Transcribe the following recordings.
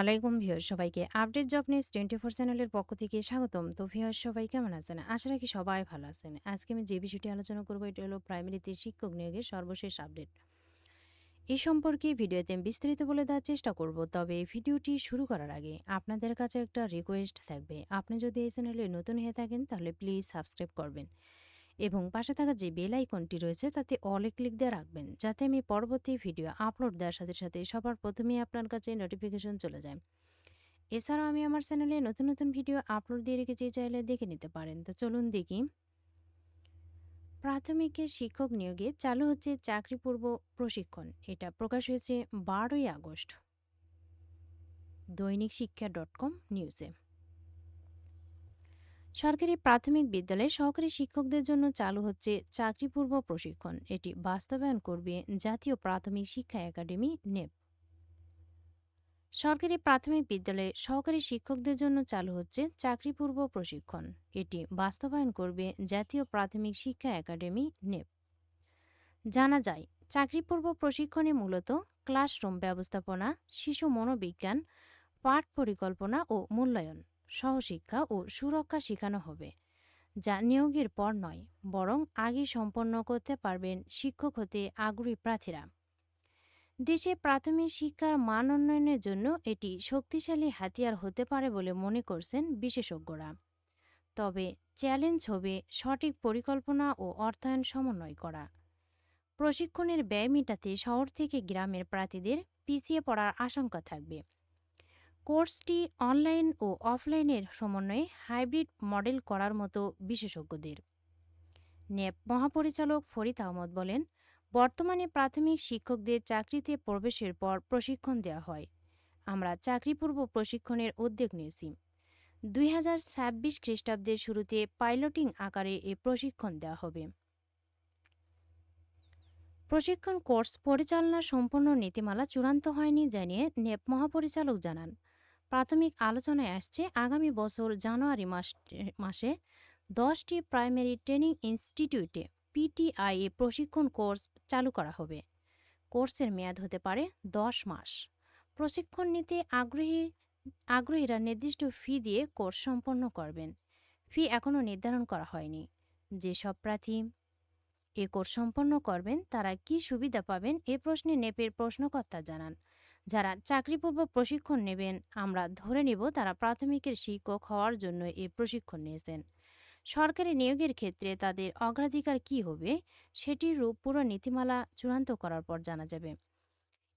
আলাইকুম ভিউয়ার সবাইকে update job news twenty four চ্যানেলের পক্ষ থেকে স্বাগতম। তো ভিউয়ার সবাই কেমন আছেন? আশা রাখি সবাই ভালো আছেন। আজকে আমি যে বিষয়টি আলোচনা করব, এটি হলো প্রাইমারিতে শিক্ষক নিয়োগের সর্বশেষ আপডেট। এই সম্পর্কে ভিডিওতে আমি বিস্তারিত বলে দেওয়ার চেষ্টা করব, তবে ভিডিওটি শুরু করার আগে আপনাদের কাছে একটা রিকোয়েস্ট থাকবে। আপনি যদি এই চ্যানেলে নতুন হয়ে থাকেন, তাহলে প্লিজ সাবস্ক্রাইব করবেন। এবং পাশে থাকা যে বেল আইকনটি রয়েছে, তাতে অলে ক্লিক দিয়ে রাখবেন। যাতে আমি পরবর্তী ভিডিও আপলোড দেওয়ার সাথে সাথে সবার প্রথমেই আপনার কাছে নোটিফিকেশন চলে যায়। এছাড়াও আমি আমার চ্যানেলে নতুন নতুন ভিডিও আপলোড দিয়ে রেখেছি, চাইলে দেখে নিতে পারেন। তো চলুন দেখি। প্রাথমিকে শিক্ষক নিয়োগে চালু হচ্ছে চাকরি পূর্ব প্রশিক্ষণ। এটা প্রকাশ হয়েছে বারোই আগস্ট। দৈনিক শিক্ষা ডট কম নিউজে। সরকারি প্রাথমিক বিদ্যালয়ে সহকারী শিক্ষকদের জন্য চালু হচ্ছে চাকরিপূর্ব প্রশিক্ষণ। এটি বাস্তবায়ন করবে জাতীয় প্রাথমিক শিক্ষা একাডেমি, নেপ। সরকারি প্রাথমিক বিদ্যালয়ে সহকারী শিক্ষকদের জন্য চালু হচ্ছে চাকরিপূর্ব প্রশিক্ষণ। এটি বাস্তবায়ন করবে জাতীয় প্রাথমিক শিক্ষা একাডেমি, নেপ। জানা যায়, চাকরিপূর্ব প্রশিক্ষণে মূলত ক্লাসরুম ব্যবস্থাপনা, শিশু মনোবিজ্ঞান, পাঠ পরিকল্পনা ও মূল্যায়ন। সহশিক্ষা ও সুরক্ষা শেখানো হবে, যা নিয়োগের পর নয়, বরং আগে সম্পন্ন করতে পারবেন শিক্ষক হতে আগ্রহী প্রার্থীরা। দেশে প্রাথমিক শিক্ষার মান উন্নয়নের জন্য এটি শক্তিশালী হাতিয়ার হতে পারে বলে মনে করছেন বিশেষজ্ঞরা। তবে চ্যালেঞ্জ হবে সঠিক পরিকল্পনা ও অর্থায়ন সমন্বয় করা। প্রশিক্ষণের ব্যয় মেটাতে শহর থেকে গ্রামের প্রার্থীদের পিছিয়ে পড়ার আশঙ্কা থাকবে। কোর্সটি অনলাইন ও অফলাইনের সমন্বয়ে হাইব্রিড মডেল করার মতো বিশেষজ্ঞদের। নেপ মহাপরিচালক ফরিদ আহমদ বলেন, বর্তমানে প্রাথমিক শিক্ষকদের চাকরিতে প্রবেশের পর প্রশিক্ষণ দেওয়া হয়। আমরা চাকরিপূর্ব প্রশিক্ষণের উদ্যোগ নিয়েছি। দুই হাজার ছাব্বিশ খ্রিস্টাব্দের শুরুতে পাইলটিং আকারে এ প্রশিক্ষণ দেওয়া হবে। প্রশিক্ষণ কোর্স পরিচালনা সম্পূর্ণ নীতিমালা চূড়ান্ত হয়নি জানিয়ে নেপ মহাপরিচালক জানান। প্রাথমিক আলোচনায় আসছে, আগামী বছর জানুয়ারি মাস, মাসে দশটি প্রাইমারি ট্রেনিং ইনস্টিটিউটে পিটিআইএ প্রশিক্ষণ কোর্স চালু করা হবে। কোর্সের মেয়াদ হতে পারে দশ মাস। প্রশিক্ষণ নিতে আগ্রহী, আগ্রহীরা নির্দিষ্ট ফি দিয়ে কোর্স সম্পন্ন করবেন। ফি এখনও নির্ধারণ করা হয়নি। যেসব প্রার্থী এ কোর্স সম্পন্ন করবেন, তারা কি সুবিধা পাবেন এ প্রশ্নে নেপের প্রশ্নকর্তা জানান। যারা চাকরিপূর্ব প্রশিক্ষণ নেবেন, আমরা ধরে নেব তারা প্রাথমিকের শিক্ষক হওয়ার জন্য এ প্রশিক্ষণ নিয়েছেন। সরকারি নিয়োগের ক্ষেত্রে তাদের অগ্রাধিকার কি হবে, সেটির রূপ পুরো নীতিমালা চূড়ান্ত করার পর জানা যাবে।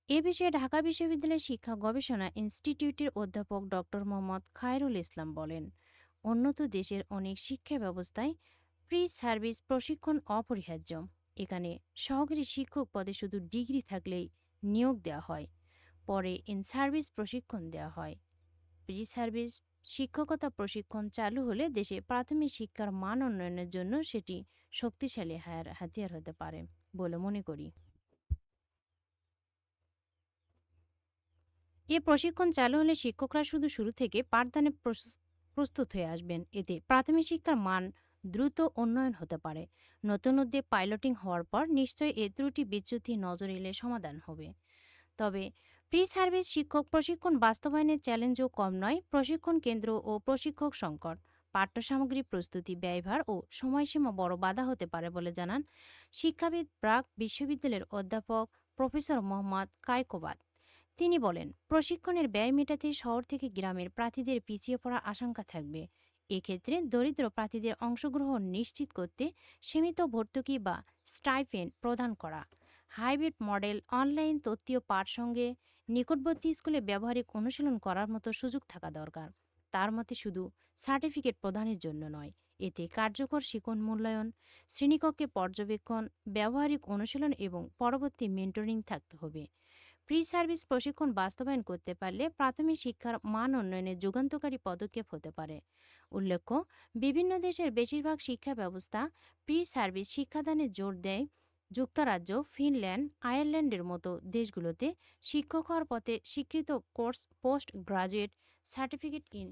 এ বিষয়ে ঢাকা বিশ্ববিদ্যালয়ের শিক্ষা গবেষণা ইনস্টিটিউটের অধ্যাপক ডক্টর মোহাম্মদ খায়রুল ইসলাম বলেন, উন্নত দেশের অনেক শিক্ষা ব্যবস্থায় প্রি সার্ভিস প্রশিক্ষণ অপরিহার্য। এখানে সহকারী শিক্ষক পদে শুধু ডিগ্রি থাকলেই নিয়োগ দেওয়া হয়। পরে ইন সার্ভিস প্রশিক্ষণ দেওয়া হয়। প্রি সার্ভিস শিক্ষকতা প্রশিক্ষণ চালু হলে দেশে প্রাথমিক শিক্ষার মান উন্নয়নের জন্য সেটি শক্তিশালী হাতিয়ার হতে পারে বলে মনে করি। এ প্রশিক্ষণ চালু হলে শিক্ষকরা শুধু শুরু থেকে পাঠদানে প্রস্তুত হয়ে আসবেন। এতে প্রাথমিক শিক্ষার মান দ্রুত উন্নয়ন হতে পারে। নতুন উদ্যোগ পাইলটিং হওয়ার পর নিশ্চয়ই এ ত্রুটি বিচ্যুতি নজর এলে সমাধান হবে। তবে প্রি সার্ভিস শিক্ষক প্রশিক্ষণ বাস্তবায়নের চ্যালেঞ্জও কম নয়। প্রশিক্ষণ কেন্দ্র ও প্রশিক্ষক সংকট পাঠ্য সামগ্রী প্রস্তুতি ব্যয়ভার ও সময়সীমা বড় বাধা হতে পারে বলে জানান শিক্ষাবিদ প্রাক বিশ্ববিদ্যালয়ের অধ্যাপক প্রফেসর মোহাম্মদ কায়কোবাদ। তিনি বলেন, প্রশিক্ষণের ব্যয় মেটাতে শহর থেকে গ্রামের প্রার্থীদের পিছিয়ে পড়ার আশঙ্কা থাকবে। এক্ষেত্রে দরিদ্র প্রার্থীদের অংশগ্রহণ নিশ্চিত করতে সীমিত ভর্তুকি বা স্টাইপেন্ড প্রদান করা হাইব্রিড মডেল, অনলাইন তত্ত্বীয় পাঠ সঙ্গে নিকটবর্তী স্কুলে ব্যবহারিক অনুশীলন করার মতো সুযোগ থাকা দরকার। তার মতে শুধু সার্টিফিকেট প্রদানের জন্য নয়, এতে কার্যকর শিকন মূল্যায়ন, শ্রেণীকক্ষে পর্যবেক্ষণ, ব্যবহারিক অনুশীলন এবং পরবর্তী মেন্টরিং থাকতে হবে। প্রি সার্ভিস প্রশিক্ষণ বাস্তবায়ন করতে পারলে প্রাথমিক শিক্ষার মান উন্নয়নে যুগান্তকারী পদক্ষেপ হতে পারে। উল্লেখ্য, বিভিন্ন দেশের বেশিরভাগ শিক্ষা ব্যবস্থা প্রি সার্ভিস শিক্ষাদানে জোর দেয় যুক্তরাজ্য, ফিনল্যান্ড, আয়ারল্যান্ডের মতো দেশগুলোতে শিক্ষক হওয়ার পথে স্বীকৃত course post graduate certificate in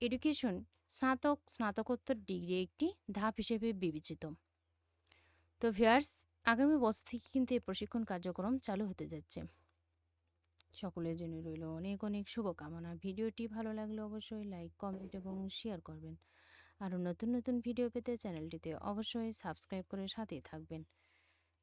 education, স্নাতক, স্নাতকোত্তর ডিগ্রি একটি ধাপ হিসেবে বিবেচিত। তো ভিয়ার্স আগামী বছর থেকে কিন্তু এই প্রশিক্ষণ কার্যক্রম চালু হতে যাচ্ছে। সকলের জন্য রইল অনেক অনেক শুভকামনা। ভিডিওটি ভালো লাগলে অবশ্যই লাইক, কমেন্ট এবং শেয়ার করবেন। আরও নতুন নতুন ভিডিও পেতে চ্যানেলটিতে অবশ্যই সাবস্ক্রাইব করে সাথেই থাকবেন।